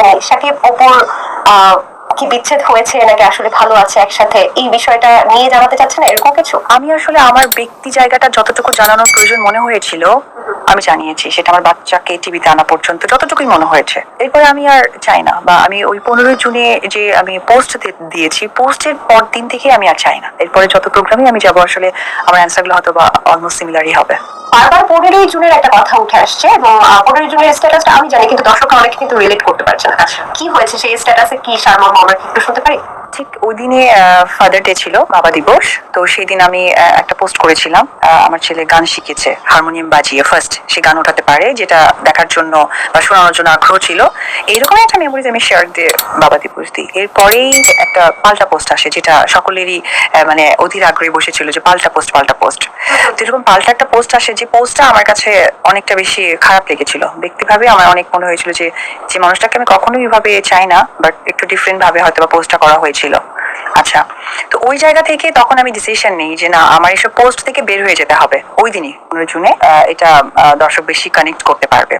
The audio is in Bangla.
মানে সাকিব অপুর কি বিচ্ছেদ হয়েছে, নাকি আসলে ভালো আছে একসাথে? এই বিষয়টা নিয়ে জানাতে চাচ্ছেন এরকম কিছু? আমি আসলে আমার ব্যক্তি জায়গাটা যতটুকু জানানোর প্রয়োজন মনে হয়েছিল, আমি জানিয়েছি, সেটা আমার বাচ্চাকে টিভিতে আনা পর্যন্ত যতটুকুই মনে হয়েছে। এরপরে আমি আর চাই না, বা আমি ওই পনেরোই জুনে যে আমি পোস্ট দিয়েছি পোস্টের পর দিন থেকে আমি আর চাই না। এরপরে যত প্রোগ্রামে আমি যাব, আসলে আমার অ্যান্সারগুলো হয়তো বা অলমোস্ট সিমিলারই হবে। বারবার পনেরোই জুনের একটা কথা উঠে আসছে এবং পনেরোই জুনের স্ট্যাটাসটা আমি জানি কিন্তু দর্শক অনেকে কিন্তু রিলেট করতে পারছে না। কি হয়েছে সেই স্ট্যাটাসে কি সারমর্ম আমরা কি একটু শুনতে পারি? ঠিক ওই দিনে ফাদার ডে ছিল বাবা দিবস। তো সেই দিন আমি একটা পোস্ট করেছিলাম আমার ছেলে গান শিখেছে হারমোনিয়াম বাজিয়ে। ফার্স্ট সে গান ওঠাতে পারে যেটা দেখার জন্য বা শোনানোর জন্য আগ্রহ ছিল। এইরকম একটা মেমোরিজ আমি শেয়ার দিয়ে বাবা দিবস দিই। এরপরেই একটা পাল্টা পোস্ট আসে, যেটা সকলেরই মানে অধীর আগ্রহে বসেছিল যে পাল্টা পোস্ট পাল্টা পোস্ট এরকম পাল্টা একটা পোস্ট আসে, যে পোস্টটা আমার কাছে অনেকটা বেশি খারাপ লেগেছিল। ব্যক্তিভাবে আমার অনেক মনে হয়েছিল যে যে মানুষটাকে আমি কখনোই এভাবে চাই না বাট একটু ডিফারেন্ট ভাবে হয়তো বা পোস্টটা করা হয়েছিল। আচ্ছা তো ওই জায়গা থেকে তখন আমি ডিসিশন নেই যে, না, আমার এসব পোস্ট থেকে বের হয়ে যেতে হবে। ওই দিনই পনেরো জুনে এটা দর্শক বেশি কানেক্ট করতে পারবে।